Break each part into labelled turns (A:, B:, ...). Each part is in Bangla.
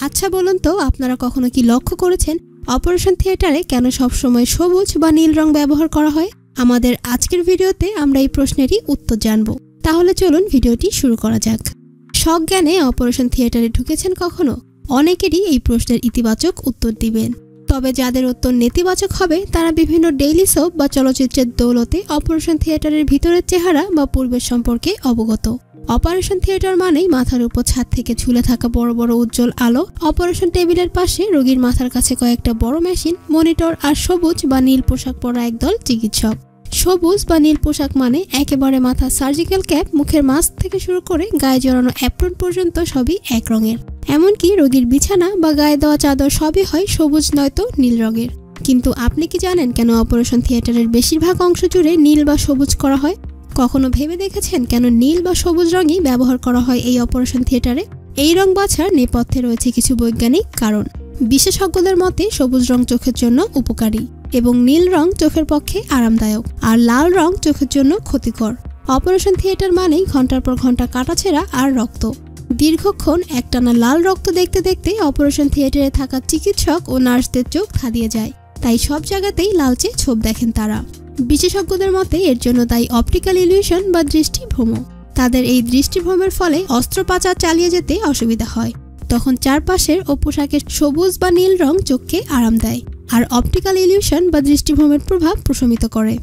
A: আচ্ছা বলুন তো, আপনারা কখনো কি লক্ষ্য করেছেন অপারেশন থিয়েটারে কেন সবসময় সবুজ বা নীল রং ব্যবহার করা হয়? আমাদের আজকের ভিডিওতে আমরা এই প্রশ্নেরই উত্তর জানব। তাহলে চলুন ভিডিওটি শুরু করা যাক। সজ্ঞানে অপারেশন থিয়েটারে ঢুকেছেন কখনো? অনেকেরই এই প্রশ্নের ইতিবাচক উত্তর দিবেন। তবে যাদের উত্তর নেতিবাচক হবে, তারা বিভিন্ন ডেইলি সোপ বা চলচ্চিত্রের দৌলতে অপারেশন থিয়েটারের ভিতরের চেহারা বা পূর্বের সম্পর্কে অবগত। অপারেশন থিয়েটার মানেই মাথার উপর ছাদ থেকে ঝুলে থাকা বড় বড় উজ্জ্বল আলো। অপারেশন টেবিলের পাশে রোগীর মাথার কাছে কয়েকটা বড় মেশিন, মনিটর আর সবুজ বা নীল পোশাক পরা একদল চিকিৎসক। সবুজ বা নীল পোশাক মানে একেবারে মাথা সার্জিক্যাল ক্যাপ, মুখের মাস্ক থেকে শুরু করে গায়ে জড়ানো অ্যাপ্রন পর্যন্ত সবই এক রঙের। এমনকি রোগীর বিছানা বা গায়ে দেওয়া চাদর সবই হয় সবুজ নয়তো নীল রঙের। কিন্তু আপনি কি জানেন কেন অপারেশন থিয়েটারের বেশিরভাগ অংশ জুড়ে নীল বা সবুজ করা হয়? কখনো ভেবে দেখেছেন কেন নীল বা সবুজ রঙই ব্যবহার করা হয় এই অপারেশন থিয়েটারে? এই রং বাছার নেপথ্যে রয়েছে কিছু বৈজ্ঞানিক কারণ। বিশেষজ্ঞদের মতে, সবুজ রং চোখের জন্য উপকারী এবং নীল রং চোখের পক্ষে আরামদায়ক, আর লাল রং চোখের জন্য ক্ষতিকর। অপারেশন থিয়েটার মানেই ঘণ্টার পর ঘণ্টা কাটাছেড়া আর রক্ত। দীর্ঘক্ষণ একটানা লাল রক্ত দেখতে দেখতে অপারেশন থিয়েটারে থাকা চিকিৎসক ও নার্সদের চোখ ধাঁধিয়ে যায়। তাই সব জায়গাতেই লালচে ছোপ দেখেন তারা। বিশেষজ্ঞদের মতে, এর জন্য দায়ী অপটিক্যাল ইলিউশন বা দৃষ্টিভ্রম তাদের এই দৃষ্টিভ্রমের ফলে অস্ত্রোপচার চালিয়ে যেতে অসুবিধা হয়। তখন চারপাশের ও পোশাকের সবুজ বা নীল রং চোখকে আরাম দেয় আর অপটিক্যাল ইলিউশন বা দৃষ্টিভ্রমের প্রভাব প্রশমিত করে।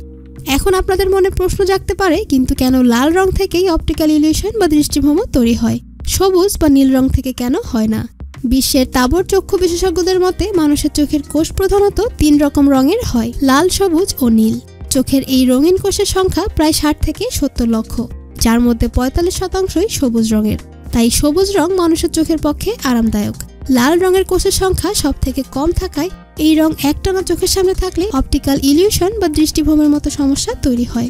A: এখন আপনাদের মনে প্রশ্ন জাগতে পারে, কিন্তু কেন লাল রং থেকেই অপটিক্যাল ইলিউশন বা দৃষ্টিভ্রম তৈরি হয়? সবুজ বা নীল রং থেকে কেন হয় না? বিশ্বের তাবর চক্ষু বিশেষজ্ঞদের মতে, মানুষের চোখের কোষ প্রধানত তিন রকম রঙের হয়, লাল, সবুজ ও নীল। চোখের এই রঙিন কোষের সংখ্যা প্রায় ষাট থেকে সত্তর লক্ষ, যার মধ্যে পঁয়তাল্লিশ শতাংশই সবুজ রঙের। তাই সবুজ রং মানুষের চোখের পক্ষে আরামদায়ক। লাল রঙের কোষের সংখ্যা সব থেকে কম থাকায় এই রং একটানা চোখের সামনে থাকলে অপটিক্যাল ইলিউশন বা দৃষ্টিভ্রমের মতো সমস্যা তৈরি হয়।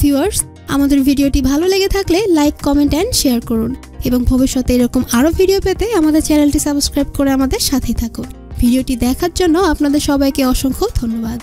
A: ভিউয়ার্স, আমাদের ভিডিওটি ভালো লেগে থাকলে লাইক, কমেন্ট অ্যান্ড শেয়ার করুন এবং ভবিষ্যতে এরকম আরও ভিডিও পেতে আমাদের চ্যানেলটি সাবস্ক্রাইব করে আমাদের সাথেই থাকুন। ভিডিওটি দেখার জন্য আপনাদের সবাইকে অসংখ্য ধন্যবাদ।